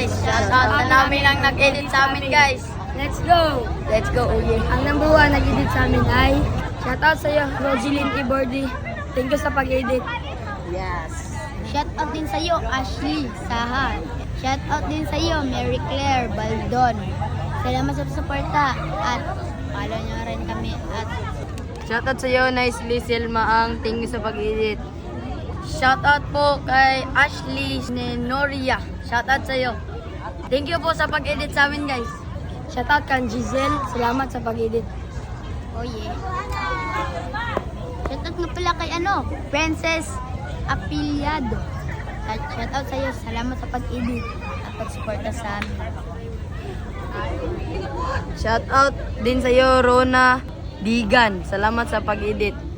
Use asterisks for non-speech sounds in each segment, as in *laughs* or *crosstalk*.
guys. Shoutout sa namin ang nag-edit sa amin guys. Let's go! Let's go, Uye. Ang number one nag-edit sa amin ay shoutout sa iyo, Rogeline Ibordi. Thank you sa pag-edit. Yes. Shoutout din sa iyo, Ashley Saha. Shoutout din sa iyo, Mary Claire Baldon. Salamat sa suporta at follow nyo rin kami at Shoutout sa iyo, Nicely Selma ang thank you sa pag-edit. Shoutout po kay Ashley Nenoria. Shoutout sa iyo. Thank you po sa pag-edit sa amin guys. Shoutout kan Giselle. Salamat sa pag-edit. oh yeah. Shoutout nga pala kay ano, Princess Apiliado. Shoutout sa iyo, salamat sa pag-edit at pagsuporta sa amin. Shoutout din sa iyo, Rona Digan. Salamat sa pag-edit.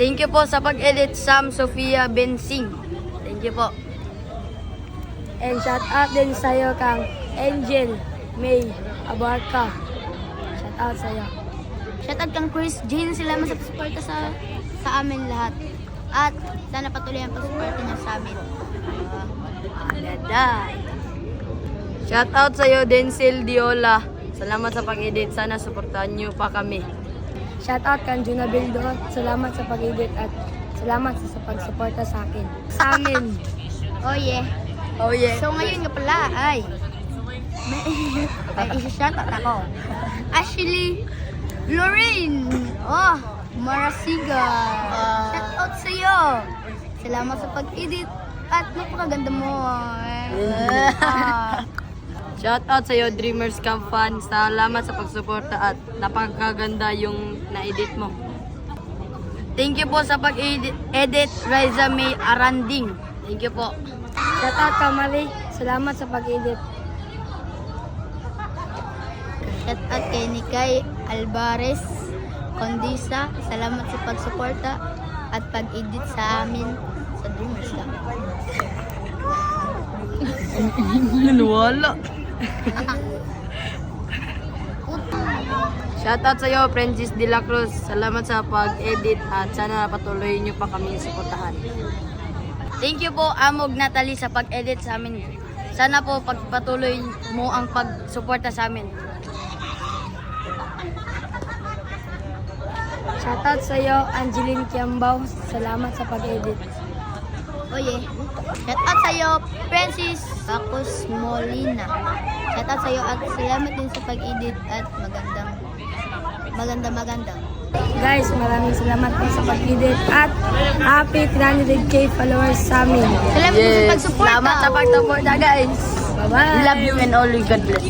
Thank you po sa pag-edit, Sam Sofia Bensing. Thank you po. And shoutout din sa iyo kang Angel May Abarca. Shoutout sa iyo. Shoutout kang Chris Jane, salamat sa pagsuporta sa sa amin lahat. At sana patuloy ang pagsuporta niyo sa amin. Ah, Daday. Shoutout sa iyo, Denzel Diola. Salamat sa pag-edit. Sana suportahan niyo pa kami. Shoutout kang Juna Bildo. Salamat sa pag-edit at salamat sa, sa pagsuporta sa akin. Sa amin. oh yeah. Oh yeah. So ngayon nga pala ay may, *laughs* may isa-shoutout ako. Ashley Lorraine. Oh, Marasiga. Shoutout sa iyo. Salamat sa pag-edit at napakaganda mo. *laughs* Ah. Shoutout sa iyo, Dreamers Camp Fan. Salamat sa pagsuporta at napakaganda yung na-edit mo. Thank you po sa pag-edit, edit, Riza May Aranding. Thank you po. Shoutout ka Mali. Salamat sa pag-edit. Shoutout kay Nikay Alvarez Condisa. Salamat sa pagsuporta at pag-edit sa amin sa Dreamers Camp. Wala. Shoutout sa iyo, Francis De La Cruz. Salamat sa pag-edit at sana patuloy niyo pa kami suportahan. Thank you po, Amog Natalie, sa pag-edit sa amin. Sana po pagpatuloy mo ang pagsuporta sa amin. Shoutout sa iyo, Angeline Kiambao. Salamat sa pag-edit. Oye, shoutout sa iyo, Francis Bacus Molina. Shoutout sa iyo at salamat din sa pag-edit at magandang maganda maganda. Guys, maraming salamat po sa pag-edit at happy 300k followers sa amin. Salamat din sa pagsuporta. Salamat sa pagsuporta, guys. Bye-bye! We love you and always God bless.